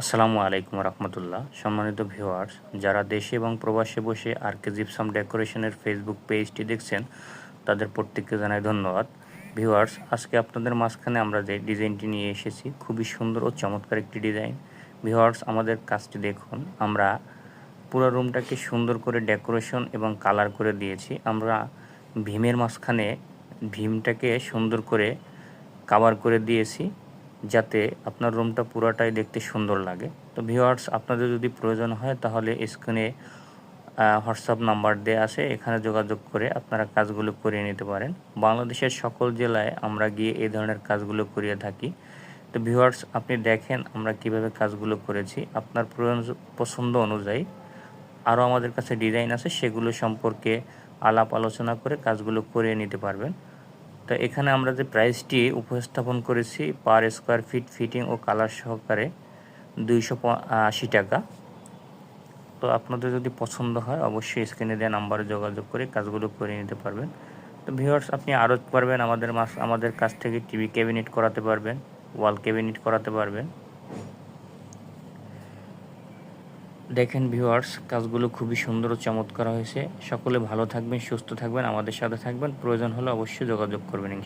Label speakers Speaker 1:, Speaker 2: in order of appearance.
Speaker 1: আসসালামু আলাইকুম রহমতুল্লাহ। সম্মানিত ভিউয়ার্স, যারা দেশে এবং প্রবাসে বসে আর কে জিপসাম ডেকোরেশনের ফেসবুক পেজটি দেখছেন, তাদের প্রত্যেককে জানাই ধন্যবাদ। ভিউয়ার্স, আজকে আপনাদের মাঝখানে আমরা যে ডিজাইনটি নিয়ে এসেছি, খুবই সুন্দর ও চমৎকার একটি ডিজাইন। ভিউয়ার্স, আমাদের কাজটি দেখুন, আমরা পুরো রুমটাকে সুন্দর করে ডেকোরেশন এবং কালার করে দিয়েছি। আমরা ভীমের মাঝখানে ভীমটাকে সুন্দর করে কাভার করে দিয়েছি। যাতে আপনার রুমটা পুরোটাই দেখতে সুন্দর লাগে। তো ভিওয়ার্স আপনাদের যদি প্রয়োজন হয় তাহলে স্ক্রিনে হোয়াটসঅ্যাপ নাম্বার দেওয়া আছে। এখানে যোগাযোগ করে আপনারা কাজগুলো করিয়ে নিতে পারেন। বাংলাদেশের সকল জেলায় আমরা গিয়ে এই ধরনের কাজগুলো করিয়ে থাকি। তো ভিউয়ার্স, আপনি দেখেন আমরা কীভাবে কাজগুলো করেছি। আপনার প্রয়োজন পছন্দ অনুযায়ী আরও আমাদের কাছে ডিজাইন আছে। সেগুলো সম্পর্কে আলাপ আলোচনা করে কাজগুলো করিয়ে নিতে পারবেন। তো এখানে আমরা যে প্রাইসটি উপস্থাপন করেছি পার স্কোয়ার ফিট ফিটিং ও কালার সহকারে দুইশো আশি টাকা। তো আপনাদের যদি পছন্দ হয়, অবশ্যই স্ক্রিনে দেওয়া নাম্বারে যোগাযোগ করে কাজগুলো করে নিতে পারবেন। তো ভিউয়ার্স আপনি আরও পারবেন আমাদের মাস, আমাদের কাছ থেকে টিভি ক্যাবিনেট করাতে পারবেন ওয়াল ক্যাবিনেট করাতে পারবেন। দেখেন ভিউয়ার্স কাজগুলো খুবই সুন্দর ও চমৎকার হয়েছে। সকলে ভালো থাকবেন, সুস্থ থাকবেন, আমাদের সাথে থাকবেন। প্রয়োজন হলে অবশ্যই যোগাযোগ করবেন